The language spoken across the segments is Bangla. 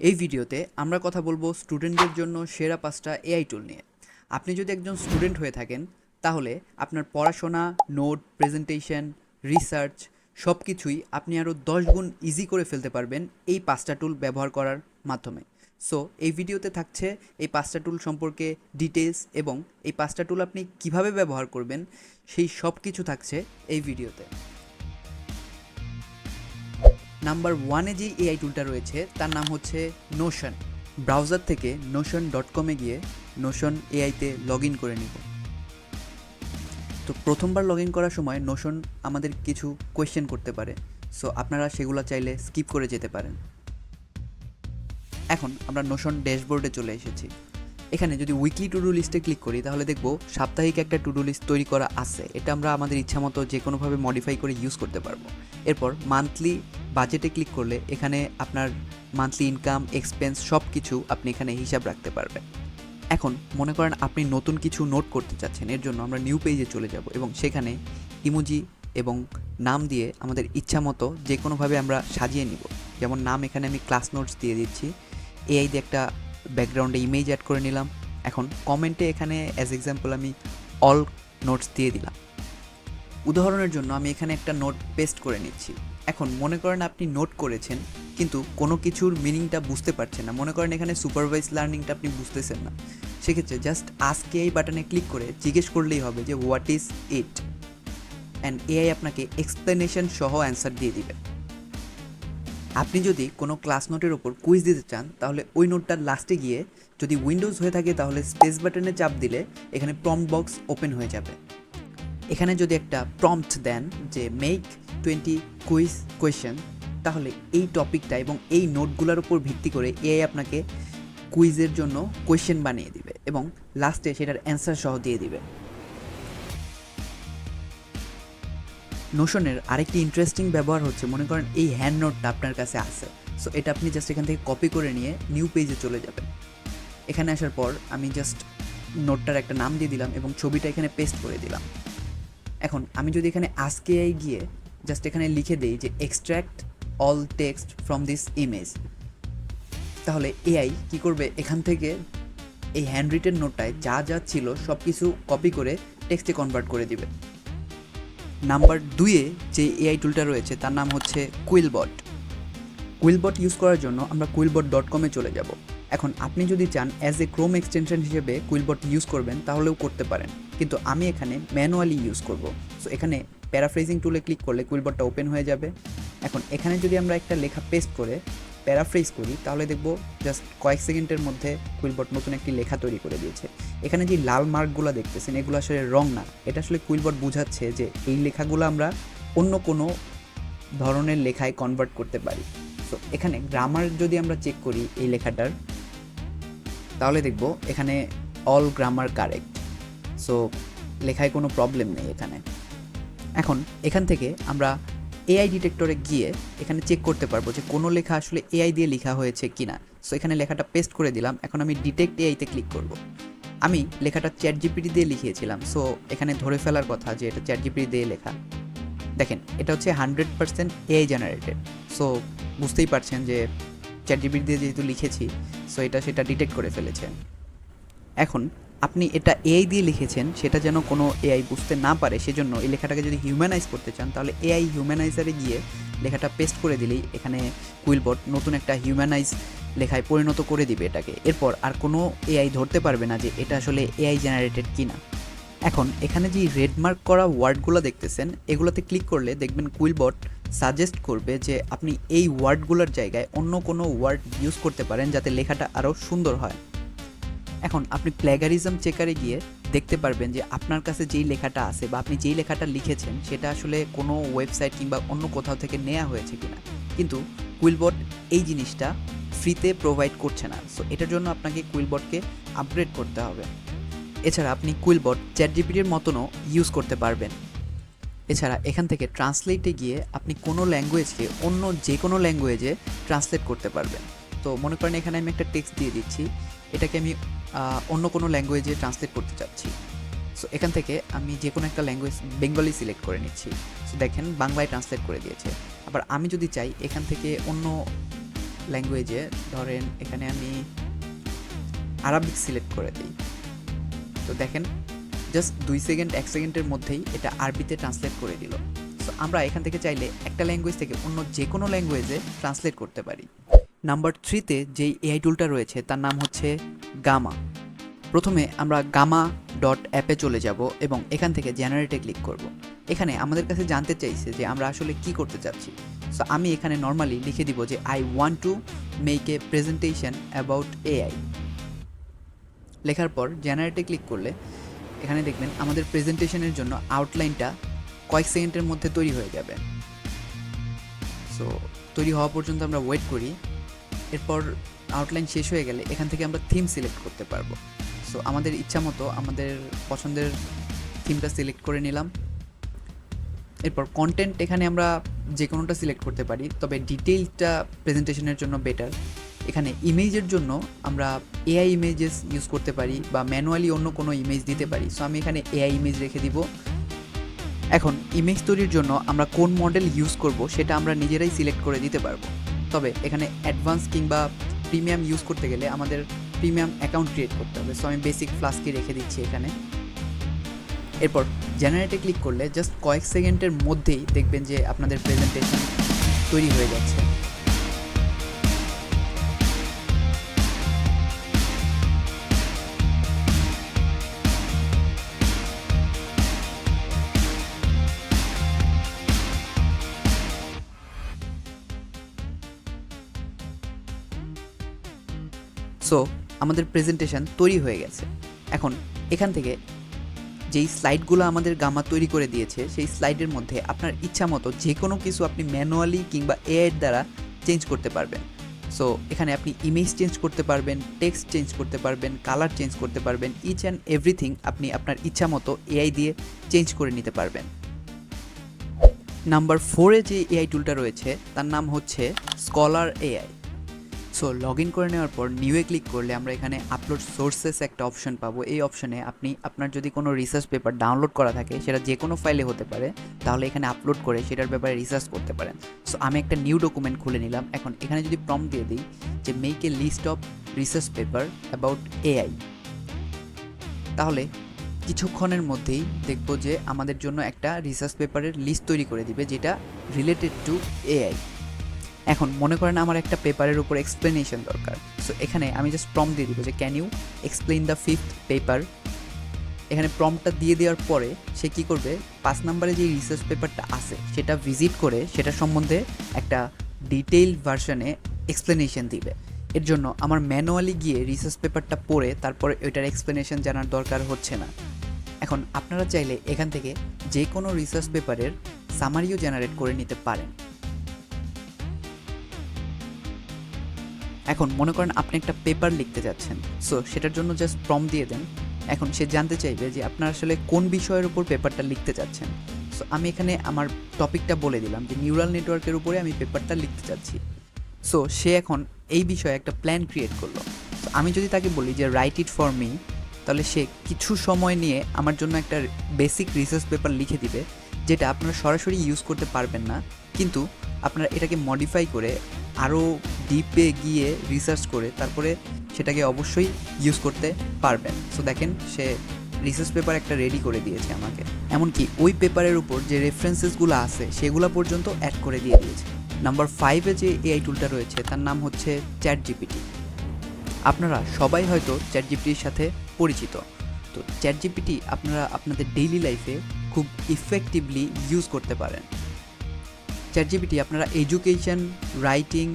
এই ভিডিওতে আমরা কথা বলব স্টুডেন্টদের জন্য সেরা পাঁচটা এআই টুল নিয়ে। আপনি যদি একজন স্টুডেন্ট হয়ে থাকেন, তাহলে আপনার পড়াশোনা, নোট, প্রেজেন্টেশন, রিসার্চ সব কিছুই আপনি আরও দশ গুণ ইজি করে ফেলতে পারবেন এই পাঁচটা টুল ব্যবহার করার মাধ্যমে। সো এই ভিডিওতে থাকছে এই পাঁচটা টুল সম্পর্কে ডিটেলস এবং এই পাঁচটা টুল আপনি কীভাবে ব্যবহার করবেন, সেই সব কিছু থাকছে এই ভিডিওতে। নাম্বার ওয়ানে যে এআই টুলটা রয়েছে, তার নাম হচ্ছে নোশন ব্রাউজার থেকে নোশন ডট কমে গিয়ে নোশন এআইতে লগ ইন করে নিব। তো প্রথমবার লগ ইন করার সময় নোশন আমাদের কিছু কোয়েশ্চেন করতে পারে। সো আপনারা সেগুলো চাইলে স্কিপ করে যেতে পারেন। এখন আমরা নোশন ড্যাশবোর্ডে চলে এসেছি। এখানে যদি উইকলি টু ডু লিস্টে ক্লিক করি, তাহলে দেখব সাপ্তাহিক একটা টু ডু লিস্ট তৈরি করা আছে। এটা আমরা আমাদের ইচ্ছা মতো যে কোনোভাবে মডিফাই করে ইউজ করতে পারব। এরপর মান্থলি বাজেটে ক্লিক করলে এখানে আপনার মান্থলি ইনকাম এক্সপেন্স সব কিছু আপনি এখানে হিসাব রাখতে পারবেন। এখন মনে করেন আপনি নতুন কিছু নোট করতে চাচ্ছেন, এর জন্য আমরা নিউ পেজে চলে যাব এবং সেখানে ইমোজি এবং নাম দিয়ে আমাদের ইচ্ছা মতো যে কোনোভাবে আমরা সাজিয়ে নিব। যেমন নাম এখানে আমি ক্লাস নোটস দিয়ে দিচ্ছি। এআই দিয়ে একটা ব্যাকগ্রাউন্ডে ইমেজ অ্যাড করে নিলাম। এখন কমেন্টে এখানে অ্যাজ এক্সাম্পল আমি অল নোটস দিয়ে দিলাম। উদাহরণের জন্য আমি এখানে একটা নোট পেস্ট করে নিচ্ছি। এখন মনে করেন আপনি নোট করেছেন, কিন্তু কোনো কিছুর মিনিংটা বুঝতে পারছেন না। মনে করেন এখানে সুপারভাইজ লার্নিংটা আপনি বুঝতেছেন না। সেক্ষেত্রে জাস্ট আজকে এই বাটনে ক্লিক করে জিজ্ঞেস করলেই হবে যে what is it and AI আপনাকে এক্সপ্লেনেশন সহ অ্যান্সার দিয়ে দিবে। আপনি যদি কোনো ক্লাস নোটের ওপর কুইজ দিতে চান, তাহলে ওই নোটটার লাস্টে গিয়ে যদি উইন্ডোজ হয়ে থাকে, তাহলে স্পেস বাটনে চাপ দিলে এখানে প্রম্পট বক্স ওপেন হয়ে যাবে। এখানে যদি একটা প্রম্পট দেন যে মেক টোয়েন্টি কুইজ কোয়েশ্চেন, তাহলে এই টপিকটা এবং এই নোটগুলোর উপর ভিত্তি করে এআই আপনাকে কুইজের জন্য কোয়েশ্চেন বানিয়ে দিবে এবং লাস্টে সেটার অ্যান্সার সহ দিয়ে দিবে। নোশনের আরেকটি ইন্টারেস্টিং ব্যবহার হচ্ছে, মনে করেন এই হ্যান্ড নোটটা আপনার কাছে আছে। সো এটা আপনি জাস্ট এখান থেকে কপি করে নিয়ে নিউ পেজে চলে যাবেন। এখানে আসার পর আমি জাস্ট নোটটার একটা নাম দিয়ে দিলাম এবং ছবিটা এখানে পেস্ট করে দিলাম। এখন, আমি যদি এখানে আজকে গিয়ে জাস্ট এখানে লিখে দেই যে extract all text from this image তাহলে এআই কি করবে? এখান থেকে এই হ্যান্ড রিটেন নোটটায় যা যা ছিল সব কিছু কপি করে টেক্সটে কনভার্ট করে দিবে। নাম্বার দুইয়ে যে এআই টুলটা রয়েছে, তার নাম হচ্ছে কুইলবট কুইলবট ইউজ করার জন্য আমরা কুইলবট ডট কমে চলে যাব। এখন আপনি যদি চান অ্যাজ এ ক্রোম এক্সটেনশন হিসেবে কুইলবট ইউজ করবেন, তাহলেও করতে পারেন। কিন্তু আমি এখানে ম্যানুয়ালি ইউজ করব। সো এখানে প্যারাফ্রেজিং টুলে ক্লিক করলে কুইলবটটা ওপেন হয়ে যাবে। এখন এখানে যদি আমরা একটা লেখা পেস্ট করে প্যারাফ্রেজ করি, তাহলে দেখব জাস্ট কয়েক সেকেন্ডের মধ্যে কুইলবট নতুন একটি লেখা তৈরি করে দিয়েছে। এখানে যে লাল মার্কগুলো দেখতেছেন, এগুলো আসলে রং না। এটা আসলে কুইলবট বোঝাচ্ছে যে এই লেখাগুলো আমরা অন্য কোনো ধরনের লেখায় কনভার্ট করতে পারি। তো এখানে গ্রামার যদি আমরা চেক করি এই লেখাটার, তাহলে দেখব এখানে অল গ্রামার কারেক্ট সো লেখায় কোনো প্রবলেম নেই এখানে। এখন এখান থেকে আমরা এআই ডিটেক্টরে গিয়ে এখানে চেক করতে পারব যে কোনো লেখা আসলে এআই দিয়ে লেখা হয়েছে কি না সো এখানে লেখাটা পেস্ট করে দিলাম। এখন আমি ডিটেক্ট এআইতে ক্লিক করব। আমি লেখাটা চ্যাট জিপিটি দিয়ে লিখিয়েছিলাম। সো এখানে ধরে ফেলার কথা যে এটা চ্যাট জিপিটি দিয়ে লেখা। দেখেন, এটা হচ্ছে hundred percent AI generated so বুঝতেই পারছেন যে চ্যাট জিপিটি দিয়ে যেহেতু লিখেছি সো এটা সেটা ডিটেক্ট করে ফেলেছে। এখন আপনি এটা এআই দিয়ে লিখেছেন, সেটা যেন কোনো এআই বুঝতে না পারে, সেজন্য এই লেখাটাকে যদি হিউম্যানাইজ করতে চান, তাহলে এআই হিউম্যানাইজারে গিয়ে লেখাটা পেস্ট করে দিলেই এখানে কুইলবট নতুন একটা হিউম্যানাইজ লেখায় পরিণত করে দিবে এটাকে। এরপর আর কোনো এআই ধরতে পারবে না যে এটা আসলে এআই জেনারেটেড কি না এখন এখানে যে রেডমার্ক করা ওয়ার্ডগুলো দেখতেছেন, এগুলোতে ক্লিক করলে দেখবেন কুইলবট সাজেস্ট করবে যে আপনি এই ওয়ার্ডগুলোর জায়গায় অন্য কোনো ওয়ার্ড ইউজ করতে পারেন যাতে লেখাটা আরও সুন্দর হয়। এখন আপনি প্ল্যাগারিজম চেকারে গিয়ে দেখতে পারবেন যে আপনার কাছে যেই লেখাটা আছে বা আপনি যেই লেখাটা লিখেছেন, সেটা আসলে কোনো ওয়েবসাইট কিংবা অন্য কোথাও থেকে নেওয়া হয়েছে কিনা। কিন্তু কুইলবট এই জিনিসটা ফ্রিতে প্রোভাইড করছে না। সো এটার জন্য আপনাকে কুইলবটকে আপগ্রেড করতে হবে। এছাড়া আপনি কুইলবট চ্যাট জিপিটির মতনও ইউজ করতে পারবেন। এছাড়া এখান থেকে ট্রান্সলেটে গিয়ে আপনি কোনো ল্যাঙ্গুয়েজকে অন্য যে কোনো ল্যাঙ্গুয়েজে ট্রান্সলেট করতে পারবেন। তো মনে করেন এখানে আমি একটা টেক্সট দিয়ে দিচ্ছি। এটাকে আমি অন্য কোনো ল্যাঙ্গুয়েজে ট্রান্সলেট করতে চাচ্ছি। সো এখান থেকে আমি যে কোনো একটা ল্যাঙ্গুয়েজ বেঙ্গলি সিলেক্ট করে নিচ্ছি। সো দেখেন বাংলায় ট্রান্সলেট করে দিয়েছে। আবার আমি যদি চাই এখান থেকে অন্য ল্যাঙ্গুয়েজে ধরেন এখানে আমি আরবিক সিলেক্ট করে দিই। তো দেখেন জাস্ট দুই সেকেন্ড এক সেকেন্ডের মধ্যেই এটা আরবিতে ট্রান্সলেট করে দিল। সো আমরা এখান থেকে চাইলে একটা ল্যাঙ্গুয়েজ থেকে অন্য যে কোনো ল্যাঙ্গুয়েজে ট্রান্সলেট করতে পারি। নাম্বার থ্রিতে যেই এআই টুলটা রয়েছে, তার নাম হচ্ছে গামা। প্রথমে আমরা গামা ডট অ্যাপে চলে যাব এবং এখান থেকে জেনারেটে ক্লিক করব। এখানে আমাদের কাছে জানতে চাইছে যে আমরা আসলে কি করতে চাচ্ছি। সো আমি এখানে নর্মালি লিখে দিব যে I want to make a presentation about AI লেখার পর জেনারেটে ক্লিক করলে এখানে দেখবেন আমাদের প্রেজেন্টেশনের জন্য আউটলাইনটা কয়েক সেকেন্ডের মধ্যে তৈরি হয়ে যাবে। সো তৈরি হওয়া পর্যন্ত আমরা ওয়েট করি। এরপর আউটলাইন শেষ হয়ে গেলে এখান থেকে আমরা থিম সিলেক্ট করতে পারব। সো আমাদের ইচ্ছা মতো আমাদের পছন্দের থিমটা সিলেক্ট করে নিলাম। এরপর কন্টেন্ট এখানে আমরা যে কোনোটা সিলেক্ট করতে পারি, তবে ডিটেইলটা প্রেজেন্টেশনের জন্য বেটার এখানে ইমেজের জন্য আমরা এআই ইমেজেস ইউজ করতে পারি বা ম্যানুয়ালি অন্য কোনো ইমেজ দিতে পারি। সো আমি এখানে এআই ইমেজ রেখে দিব। এখন ইমেজ তৈরির জন্য আমরা কোন মডেল ইউজ করব সেটা আমরা নিজেরাই সিলেক্ট করে দিতে পারব। তবে এখানে অ্যাডভান্স কিংবা প্রিমিয়াম ইউজ করতে গেলে আমাদের প্রিমিয়াম অ্যাকাউন্ট ক্রিয়েট করতে হবে। সো আমি বেসিক ফ্লাস্কি রেখে দিচ্ছি এখানে। এরপর জেনারেটে ক্লিক করলে জাস্ট কয়েক সেকেন্ডের মধ্যেই দেখবেন যে আপনাদের প্রেজেন্টেশন তৈরি হয়ে যাচ্ছে। সো আমাদের প্রেজেন্টেশন তৈরি হয়ে গেছে। এখন, এখান থেকে যেই স্লাইডগুলো আমাদের গামা তৈরি করে দিয়েছে, সেই স্লাইডের মধ্যে আপনার ইচ্ছা মতো যে কোনো কিছু আপনি ম্যানুয়ালি কিংবা এআইয়ের দ্বারা চেঞ্জ করতে পারবেন। সো এখানে আপনি ইমেজ চেঞ্জ করতে পারবেন টেক্সট চেঞ্জ করতে পারবেন কালার চেঞ্জ করতে পারবেন ইচ অ্যান্ড এভরিথিং আপনি আপনার ইচ্ছা মতো এআই দিয়ে চেঞ্জ করে নিতে পারবেন। নাম্বার ফোরে যে এআই টুলটা রয়েছে, তার নাম হচ্ছে scholar AI so log in করে নেওয়ার পর নিউয়ে ক্লিক করলে আমরা এখানে আপলোড সোর্সেস একটা অপশন পাবো। এই অপশনে আপনি, আপনার যদি কোনো রিসার্চ পেপার ডাউনলোড করা থাকে, সেটা যে কোনো ফাইলে হতে পারে, তাহলে এখানে আপলোড করে সেটার ব্যাপারে রিসার্চ করতে পারেন। সো আমি একটা নিউ ডকুমেন্ট খুলে নিলাম। এখন এখানে যদি প্রম দিয়ে দিই যে make a list of research paper about AI তাহলে কিছুক্ষণের মধ্যেই দেখব যে আমাদের জন্য একটা রিসার্চ পেপারের লিস্ট তৈরি করে দিবে, যেটা রিলেটেড টু এআই এখন মনে করেন আমার একটা পেপারের উপর এক্সপ্লেনেশন দরকার। সো এখানে আমি জাস্ট প্রম দিয়ে দিব যে can you explain the fifth paper এখানে প্রমটা দিয়ে দেওয়ার পরে সে কী করবে? পাঁচ নম্বরে যে রিসার্চ পেপারটা আছে, সেটা ভিজিট করে সেটা সম্বন্ধে একটা ডিটেইল ভার্সনে এক্সপ্লেনেশন দিবে। এর জন্য আমার ম্যানুয়ালি গিয়ে রিসার্চ পেপারটা পড়ে তারপরে ওইটার এক্সপ্লেনেশন জানার দরকার হচ্ছে না। এখন আপনারা চাইলে এখান থেকে যে কোনো রিসার্চ পেপারের সামারিও জেনারেট করে নিতে পারেন। এখন মনে করেন আপনি একটা পেপার লিখতে যাচ্ছেন। সো সেটার জন্য জাস্ট প্রম দিয়ে দেন। এখন সে জানতে চাইবে যে আপনার আসলে কোন বিষয়ের উপর পেপারটা লিখতে চাচ্ছেন সো আমি এখানে আমার টপিকটা বলে দিলাম যে নিউরাল নেটওয়ার্কের উপরে আমি পেপারটা লিখতে চাচ্ছি সো সে এখন এই বিষয়ে একটা প্ল্যান ক্রিয়েট করল। তো আমি যদি তাকে বলি যে রাইট ইট ফর মি তাহলে সে কিছু সময় নিয়ে আমার জন্য একটা বেসিক রিসার্চ পেপার লিখে দিবে, যেটা আপনারা সরাসরি ইউজ করতে পারবেন না। কিন্তু আপনারা এটাকে মডিফাই করে আরও ডিপে গিয়ে রিসার্চ করে তারপরে সেটাকে অবশ্যই ইউজ করতে পারবেন। সো দেখেন, সে রিসার্চ পেপার একটা রেডি করে দিয়েছে আমাকে। এমনকি ওই পেপারের উপর যে রেফারেন্সেসগুলো আছে, সেগুলো পর্যন্ত অ্যাড করে দিয়ে দিয়েছে। নাম্বার ফাইভে যে এআই টুলটা রয়েছে, তার নাম হচ্ছে চ্যাট জিপিটি আপনারা সবাই হয়তো চ্যাট জিপিটির সাথে পরিচিত। তো চ্যাট জিপিটি আপনারা আপনাদের ডেইলি লাইফে খুব ইফেক্টিভলি ইউজ করতে পারেন। চ্যাট জিপিটি আপনারা education writing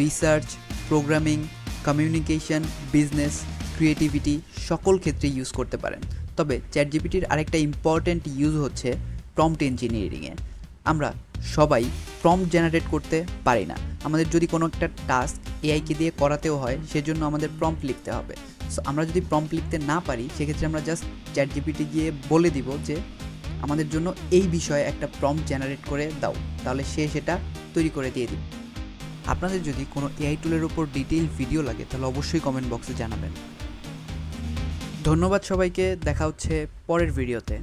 research programming communication business creativity সকল ক্ষেত্রে ইউজ করতে পারেন। তবে চ্যাট জিপিটির আরেকটা ইম্পর্ট্যান্ট ইউজ হচ্ছে প্রম্পট ইঞ্জিনিয়ারিংয়ে আমরা সবাই প্রম্পট জেনারেট করতে পারি না। আমাদের যদি কোনো একটা টাস্ক এআইকে দিয়ে করাতেও হয়, সেজন্য আমাদের প্রম্পট লিখতে হবে। সো আমরা যদি প্রম্পট লিখতে না পারি, সেক্ষেত্রে আমরা জাস্ট চ্যাট জিপিটি গিয়ে বলে দিব যে আমাদের জন্য এই বিষয়ে একটা প্রম জেনারেট করে দাও। তাহলে সে সেটা তৈরি করে দিয়ে দিবে। আপনাদের যদি কোনো এআই টুলের ওপর ডিটেইল ভিডিও লাগে, তাহলে অবশ্যই কমেন্ট বক্সে জানাবেন। ধন্যবাদ সবাইকে, দেখা হচ্ছে পরের ভিডিওতে